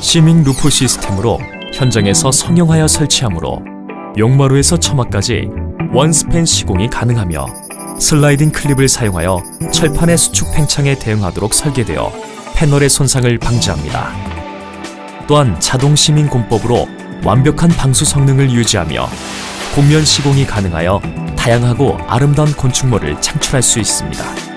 시밍 루프 시스템으로 현장에서 성형하여 설치하므로 용마루에서 처마까지 원스팬 시공이 가능하며 슬라이딩 클립을 사용하여 철판의 수축 팽창에 대응하도록 설계되어 패널의 손상을 방지합니다. 또한 자동 시민 공법으로 완벽한 방수 성능을 유지하며 곡면 시공이 가능하여 다양하고 아름다운 건축물을 창출할 수 있습니다.